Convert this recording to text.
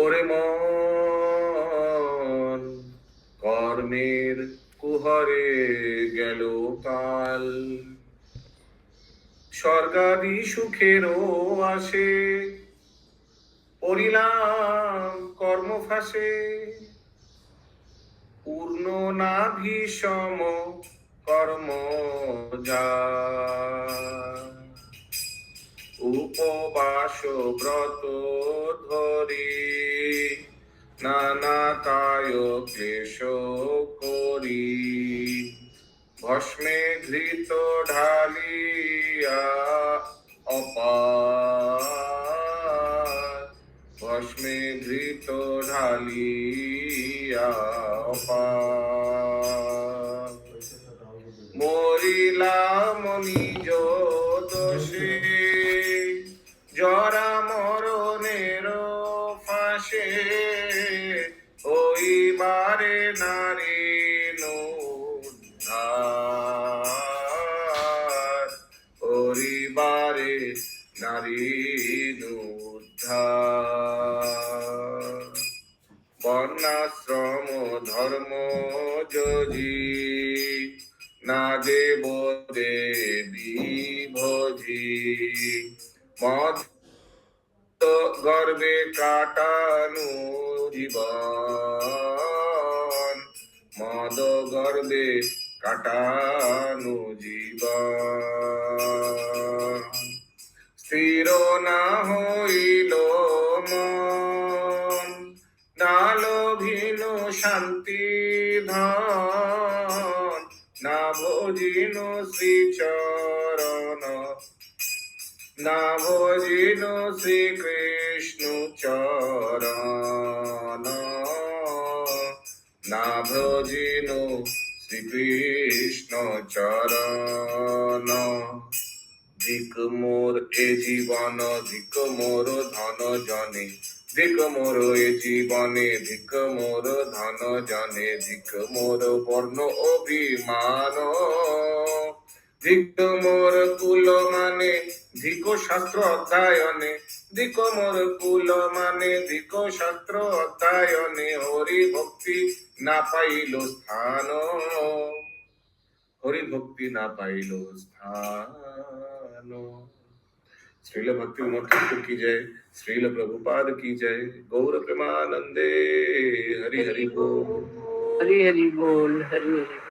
ওরে মন, কর্মের কুহরে গেল কাল। স্বর্গাদি সুখেরও আসে, পড়িলাম কর্মফাসে। পূর্ণ না ভীষম কর্ম যা উপবাস ব্রত ধরি। নানা কায় ক্লেশ করি। ভস্মে ঘৃত ঢালিয়া অপার। ভস্মে ঘৃত ঢালিয়া অপার। মরিলাম নিজ ফাঁসে ওইবারে নারী উদ্ধার পরিবারে নারী উদ্ধার বর্ণাশ্রম, ধর্ম যদি না দেব দেবী ভোজি, মদ গর্বে কাটানু জীবন। মদ গর্বে কাটানু জীবন। স্থির না হইল মন ডাল ভিন শান্তি ধন, না ভজিন শ্রীচরণ না ভজিন শ্রীকৃষ্ণ চরণ। না ভজিন শ্রীকৃষ্ণ চরণ। ধিক মোর এ জীবন ধিক মোর ধন জনে। ধিক মোর এ জীবনে ধিক মোর ধন জনে। ধিক মোর বর্ণ অভিমান। ধিক মোর কুল মানে ধিক শাস্ত্র অধ্যয়নে ধিক মোর কুল মানে ধিক শাস্ত্র অধ্যয়নে হরি ভক্তি না পাইল স্থান হরি ভক্তি না পাইল স্থান श्रील भक्ति विनोद ठाकुर की जय श्रील प्रभुपाद की जय गौर प्रेमानंदे हरि हरि बोल हरी हरी बोल हरी हरी